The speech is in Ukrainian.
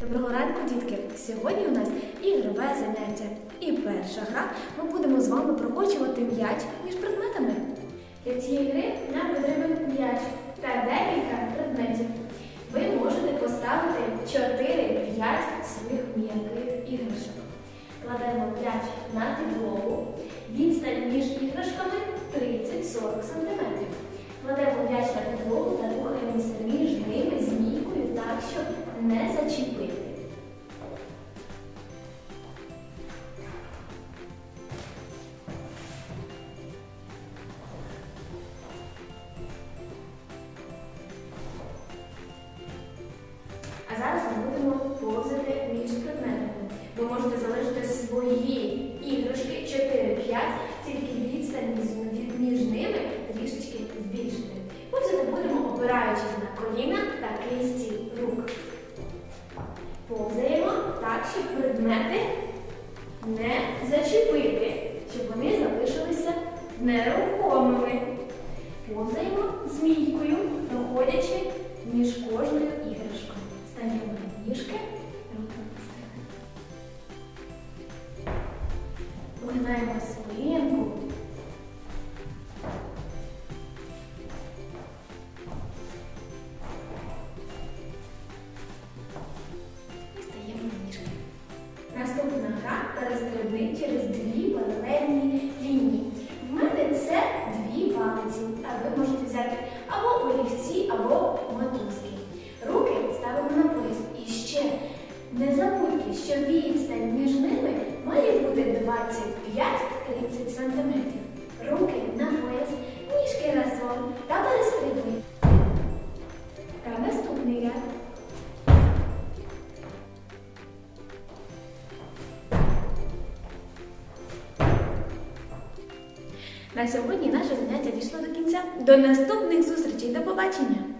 Доброго ранку, дітки! Сьогодні у нас ігрове заняття. І перша гра ми будемо з вами прокочувати м'яч між предметами. Для цієї гри нам потрібен м'яч та декілька предметів. Ви можете поставити 4-5 своїх м'яких іграшок. Кладемо м'яч на підлогу. Відстань між іграшками 30-40 см. Кладемо м'яч на підлогу та рухаємося між ними змійкою так, щоб не зачепити. А зараз ми будемо повзати між предметами. Ви можете залишити свої іграшки 4-5, тільки відстань між- ними трішечки збільшити. Повзати будемо опираючись на коліна та кисті предмети не зачепити, щоб вони залишилися нерухомими. Повзаємо змійкою, проходячи між кожною іграшкою. Ставимо на ніжки, руки на Вигинаємо спинку. Перестрибни через дві паралельні лінії. В мене це дві палиці, а ви можете взяти або олівці, або мотузки. Руки ставимо на пояс. І ще не забудьте, що відстань між ними має бути 25-30 см. На сьогодні наше заняття дійшло до кінця. До наступних зустрічей. До побачення!